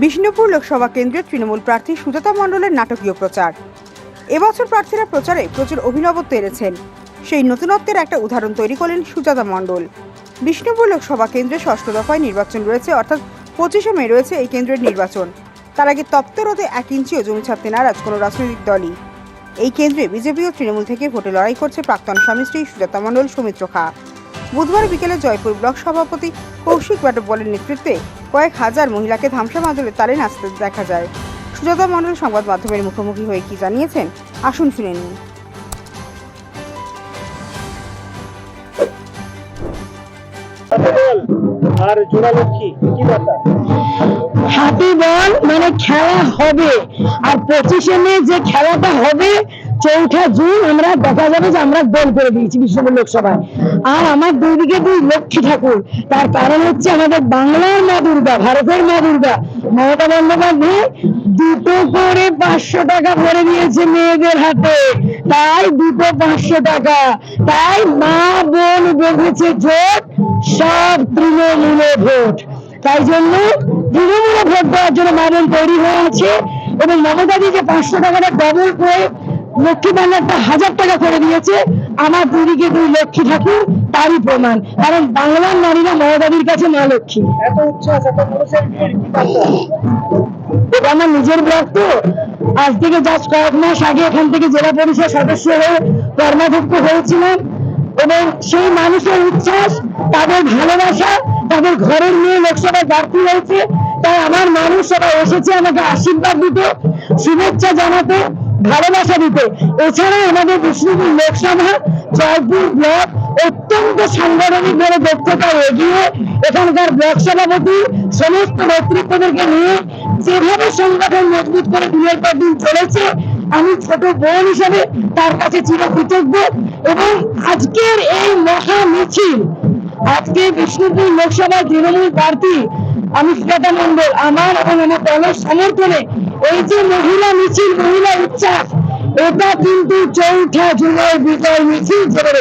বিষ্ণুপুর লোকসভা কেন্দ্রের তৃণমূল প্রার্থী সুজাতা মণ্ডলের নাটকীয় প্রচার। এবছর প্রার্থীরা প্রচারে প্রচুর অভিনবত্ব এনেছেন। সেই নতুনত্বের একটা উদাহরণ তৈরি করলেন সুজাতা মণ্ডল। বিষ্ণুপুর লোকসভা কেন্দ্রে ষষ্ঠ দফায় নির্বাচন রয়েছে, অর্থাৎ পঁচিশে মে রয়েছে এই কেন্দ্রের নির্বাচন। তার আগে তপ্ত রোদে এক ইঞ্চিও জমি ছাড়তে নারাজ কোনো রাজনৈতিক দলই। এই কেন্দ্রে বিজেপি ও তৃণমূল থেকে ভোটে লড়াই করছে প্রাক্তন স্বামী স্ত্রী সুজাতা মণ্ডল, সৌমিত্র খা। বুধবার বিকেলে জয়পুর ব্লক সভাপতি কৌশিক বাটবলের নেতৃত্বে কয়েক হাজার মহিলাকে ধামসা মাদলের তালে নাচতে দেখা যায়। সুজাতা মণ্ডল সংবাদ মাধ্যমের মুখোমুখি হয়ে কি জানিয়েছেন আসুন শুনে নিন আর জোড়ালক্ষ্মী কি ব্যাপার? হাতি বল মানে খেলা হবে। আর পঁচিশে মে যে খেলাটা হবে চৌঠা জুন আমরা দেখা যাবে যে আমরা গোল করে দিয়েছি বিষ্ণুপুর লোকসভায়। আর আমার দুই দিকে দুই লক্ষ্মী ঠাকুর। তার কারণ হচ্ছে আমাদের বাংলার মা দুর্গা, ভারতের মা দুর্গা। মমতা বন্দ্যোপাধ্যায় দুটো করে পাঁচশো টাকা ভরে দিয়েছে মেয়েদের হাতে। তাই দুটো পাঁচশো টাকা। তাই মা বোন বেঁধেছে জোট, সব তৃণমূলে ভোট। তাই জন্য তৃণমূলে ভোট দেওয়ার জন্য মাদল তৈরি হয়ে আছে এবং মমতাদি যে পাঁচশো টাকাটা ডবল করে লক্ষ্মী ভান্ডারটা হাজার টাকা করে দিয়েছে। আমার দুদিকে দুই লক্ষ্মী ঠাকুর তারই প্রমাণ। কারণ বাংলার নারীরা মমতাদির কাছে মা লক্ষ্মী। এটা আমার নিজের ব্লক তো। আজ থেকে জাস্ট কয়েক মাস আগে এখান থেকে জেলা পরিষদ সদস্য হয়ে কর্মাধ্যক্ষ হয়েছিলাম এবং সেই মানুষের উচ্ছ্বাস তাদের ভালোবাসা তাদের ঘরের মেয়ে লোকসভায় প্রার্থী হয়েছে। তাই আমার মানুষ সবাই এসেছে আমাকে আশীর্বাদ দিতে শুভেচ্ছা জানাতে। ভালোবাসা দিতে। এছাড়া আমাদের বিষ্ণুপুর লোকসভা জয়পুর ব্লক অত্যন্ত সাংগঠনিক ভাবে দক্ষতায় এগিয়ে এখানকার ব্লক সভাপতি সমস্ত নেতৃত্বদেরকে নিয়ে যেভাবে সংগঠন মজবুত করে দিনের পর দিন চলেছে, আমি ছোট বোন হিসাবে তার কাছে চিরকৃতজ্ঞ এবং আজকের এই মহা মিছিল আজকে বিষ্ণুপুর লোকসভার তৃণমূল প্রার্থী আমি শ্রোতা মন্ডল আমার এবং আমার দলের সমর্থনে এই যে মহিলা মিছিল, মহিলা উচ্ছ্বাস, এটা কিন্তু চৌঠা জুলাই বিজয় মিছিল ধরে।